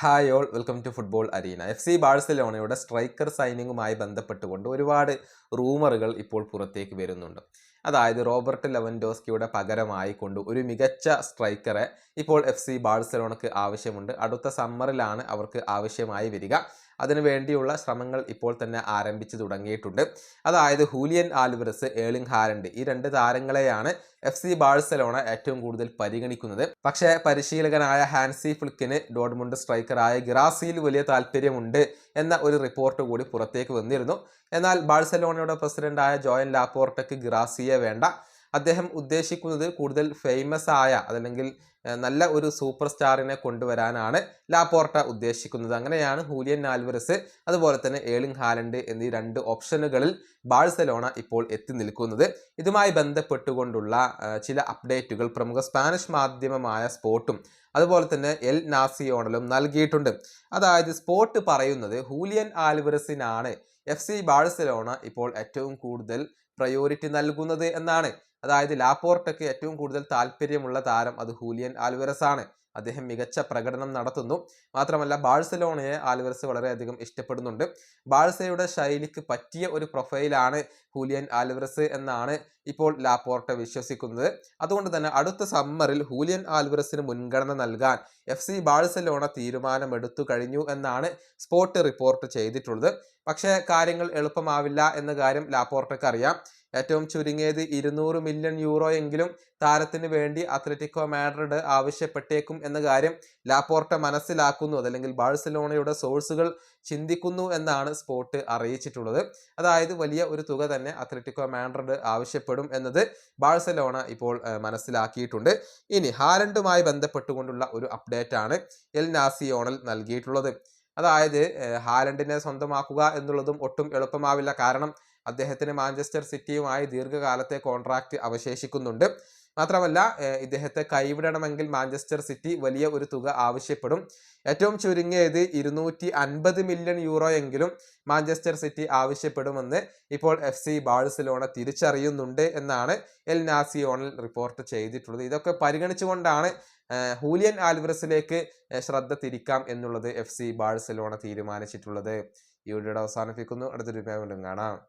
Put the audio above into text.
Hi all welcome to football arena F C ബാഴ്സലോണയുടെ striker സൈനിങ്ങുമായി ബന്ധപ്പെട്ടുകൊണ്ട് ഒരുപാട് റൂമറുകൾ ഇപ്പോൾ പുറത്തേക്ക് വരുന്നുണ്ട്. അതായത് റോബർട്ട് ലെവൻഡോസ്കിയുടെ പകരമായി കൊണ്ട് ഒരു മികച്ച സ്ട്രൈക്കറെ ഇപ്പോൾ എഫ് സി ബാഴ്സലോണക്ക് ആവശ്യമുണ്ട്. അടുത്ത സമ്മറിലാണ് അവർക്ക് ആവശ്യമായി വരിക. അതിനുവേണ്ടിയുള്ള ശ്രമങ്ങൾ ഇപ്പോൾ തന്നെ ആരംഭിച്ചു തുടങ്ങിയിട്ടുണ്ട്. അതായത് ഹൂലിയൻ ആൽവറസ് ഏളിംഗ് ഹാലൻഡ് ഈ രണ്ട് താരങ്ങളെയാണ് എഫ് സി ബാഴ്സലോണ ഏറ്റവും കൂടുതൽ പരിഗണിക്കുന്നത്. പക്ഷേ പരിശീലകനായ ഹാൻസി ഫ്ലിക്കിന് ഡോഡ്മുണ്ട് സ്ട്രൈക്കറായ ഗിറാസിയിൽ വലിയ താല്പര്യമുണ്ട് എന്ന ഒരു റിപ്പോർട്ട് കൂടി പുറത്തേക്ക് വന്നിരുന്നു. എന്നാൽ ബാഴ്സലോണയുടെ പ്രസിഡന്റായ ജോയൻ ലാപ്പോർട്ടയ്ക്ക് ഗിറാസിയെ വേണ്ട. അദ്ദേഹം ഉദ്ദേശിക്കുന്നത് കൂടുതൽ ഫേമസ് ആയ അതല്ലെങ്കിൽ നല്ല ഒരു സൂപ്പർ സ്റ്റാറിനെ കൊണ്ടുവരാനാണ് ലാപോർട്ട ഉദ്ദേശിക്കുന്നത്. അങ്ങനെയാണ് ഹൂലിയൻ ആൽവറസ് അതുപോലെ തന്നെ ഏളിംഗ് ഹാലൻഡ് എന്നീ രണ്ട് ഓപ്ഷനുകളിൽ ബാഴ്സലോണ ഇപ്പോൾ എത്തി നിൽക്കുന്നത്. ഇതുമായി ബന്ധപ്പെട്ടുകൊണ്ടുള്ള ചില അപ്ഡേറ്റുകൾ പ്രമുഖ സ്പാനിഷ് മാധ്യമമായ സ്പോർട്ടും അതുപോലെ തന്നെ എൽ നാസിയോണലും നൽകിയിട്ടുണ്ട്. അതായത് സ്പോർട്ട് പറയുന്നത് ഹൂലിയൻ ആൽവറസിനാണ് എഫ് സി ബാഴ്സലോണ ഇപ്പോൾ ഏറ്റവും കൂടുതൽ പ്രയോറിറ്റി നൽകുന്നത് എന്നാണ്. അതായത് ലാപ്പോർട്ടയ്ക്ക് ഏറ്റവും കൂടുതൽ താല്പര്യമുള്ള താരം അത് ഹൂലിയൻ ആൽവറസ് ആണ് അദ്ദേഹം മികച്ച പ്രകടനം നടത്തുന്നു. മാത്രമല്ല ബാഴ്സലോണയെ ആൽവറസ് വളരെയധികം ഇഷ്ടപ്പെടുന്നുണ്ട്. ബാഴ്സയുടെ ശൈലിക്ക് പറ്റിയ ഒരു പ്രൊഫൈലാണ് ഹൂലിയൻ ആൽവറസ് എന്നാണ് ഇപ്പോൾ ലാപ്പോർട്ട വിശ്വസിക്കുന്നത്. അതുകൊണ്ട് തന്നെ അടുത്ത സമ്മറിൽ ഹൂലിയൻ ആൽവറസിന് മുൻഗണന നൽകാൻ എഫ് സി ബാഴ്സലോണ തീരുമാനമെടുത്തു കഴിഞ്ഞു എന്നാണ് സ്പോർട്ട് റിപ്പോർട്ട് ചെയ്തിട്ടുള്ളത്. പക്ഷേ കാര്യങ്ങൾ എളുപ്പമാവില്ല എന്ന കാര്യം ലാപ്പോർട്ടയ്ക്ക് അറിയാം ഏറ്റവും ചുരുങ്ങിയത് ഇരുന്നൂറ് മില്യൺ യൂറോ എങ്കിലും താരത്തിന് വേണ്ടി അത്ലറ്റിക്കോ മാഡ്രിഡ് ആവശ്യപ്പെട്ടേക്കും എന്ന കാര്യം ലാപ്പോർട്ട മനസ്സിലാക്കുന്നു. അതല്ലെങ്കിൽ ബാഴ്സലോണയുടെ സോഴ്സുകൾ ചിന്തിക്കുന്നു എന്നാണ് സ്പോർട്ട് അറിയിച്ചിട്ടുള്ളത്. അതായത് വലിയ ഒരു തുക തന്നെ അത്ലറ്റിക്കോ മാൻഡ്രഡ് ആവശ്യപ്പെടും എന്നത് ബാഴ്സലോണ ഇപ്പോൾ മനസ്സിലാക്കിയിട്ടുണ്ട്. ഇനി ഹാലൻഡുമായി ബന്ധപ്പെട്ടുകൊണ്ടുള്ള ഒരു അപ്ഡേറ്റ് ആണ് എൽ നാസിയോണൽ നൽകിയിട്ടുള്ളത്. അതായത് ഹാലൻഡിനെ സ്വന്തമാക്കുക എന്നുള്ളതും ഒട്ടും എളുപ്പമാവില്ല. കാരണം അദ്ദേഹത്തിന് മാഞ്ചസ്റ്റർ സിറ്റിയുമായി ദീർഘകാലത്തെ കോൺട്രാക്റ്റ് അവശേഷിക്കുന്നുണ്ട്. മാത്രമല്ല ഇദ്ദേഹത്തെ കൈവിടണമെങ്കിൽ മാഞ്ചസ്റ്റർ സിറ്റി വലിയ ഒരു തുക ആവശ്യപ്പെടും. ഏറ്റവും ചുരുങ്ങിയത് ഇരുന്നൂറ്റി അൻപത് മില്യൺ യൂറോ എങ്കിലും മാഞ്ചസ്റ്റർ സിറ്റി ആവശ്യപ്പെടുമെന്ന് ഇപ്പോൾ എഫ് സി ബാഴ്സലോണ തിരിച്ചറിയുന്നുണ്ട് എന്നാണ് എൽ നാസിയോണിൽ റിപ്പോർട്ട് ചെയ്തിട്ടുള്ളത്. ഇതൊക്കെ പരിഗണിച്ചുകൊണ്ടാണ് ഹൂലിയൻ ആൽവറസിലേക്ക് ശ്രദ്ധ തിരിക്കാം എന്നുള്ളത് എഫ് സി ബാഴ്സലോണ തീരുമാനിച്ചിട്ടുള്ളത്. ഈ വീഡിയോയുടെ അവസാനിപ്പിക്കുന്നു. അടുത്തൊരു വീണ്ടും കാണാം.